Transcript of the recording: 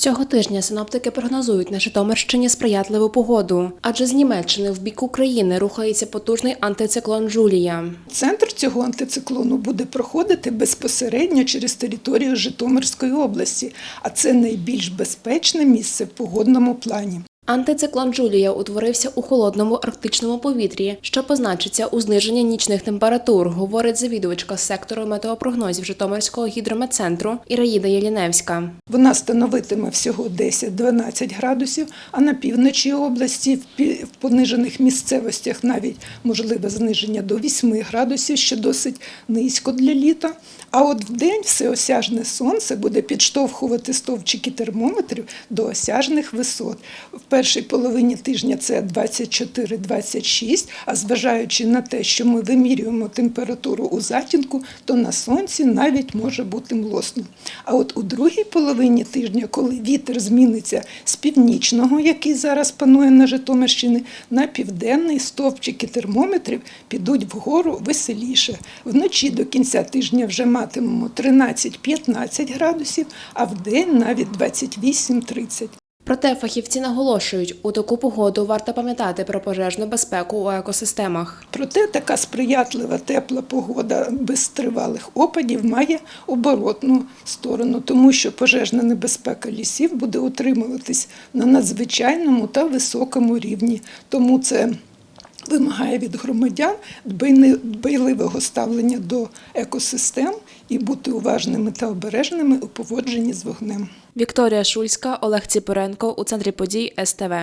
Цього тижня синоптики прогнозують на Житомирщині сприятливу погоду, адже з Німеччини в бік України рухається потужний антициклон Джулія. Центр цього антициклону буде проходити безпосередньо через територію Житомирської області, а це найбільш безпечне місце в погодному плані. Антициклон Джулія утворився у холодному арктичному повітрі, що позначиться у зниженні нічних температур, говорить завідувачка сектору метеопрогнозів Житомирського гідрометцентру Іраїда Єліневська. Вона становитиме всього 10-12 градусів, а на півночі області в в понижених місцевостях навіть можливе зниження до 8 градусів, що досить низько для літа. А от вдень всеосяжне сонце буде підштовхувати стовпчики термометрів до осяжних висот. Першій половині тижня це 24-26, а зважаючи на те, що ми вимірюємо температуру у затінку, то на сонці навіть може бути млосно. А от у другій половині тижня, коли вітер зміниться з північного, який зараз панує на Житомирщині, на південний стовпчики термометрів підуть вгору веселіше. Вночі до кінця тижня вже матимемо 13-15 градусів, а вдень навіть 28-30. Проте фахівці наголошують, у таку погоду варто пам'ятати про пожежну безпеку у екосистемах. Проте така сприятлива тепла погода без тривалих опадів має оборотну сторону, тому що пожежна небезпека лісів буде утримуватись на надзвичайному та високому рівні. Тому це вимагає від громадян дбайливого ставлення до екосистем і бути уважними та обережними у поводженні з вогнем. Вікторія Шульська, Олег Ціпоренко у центрі подій СТВ.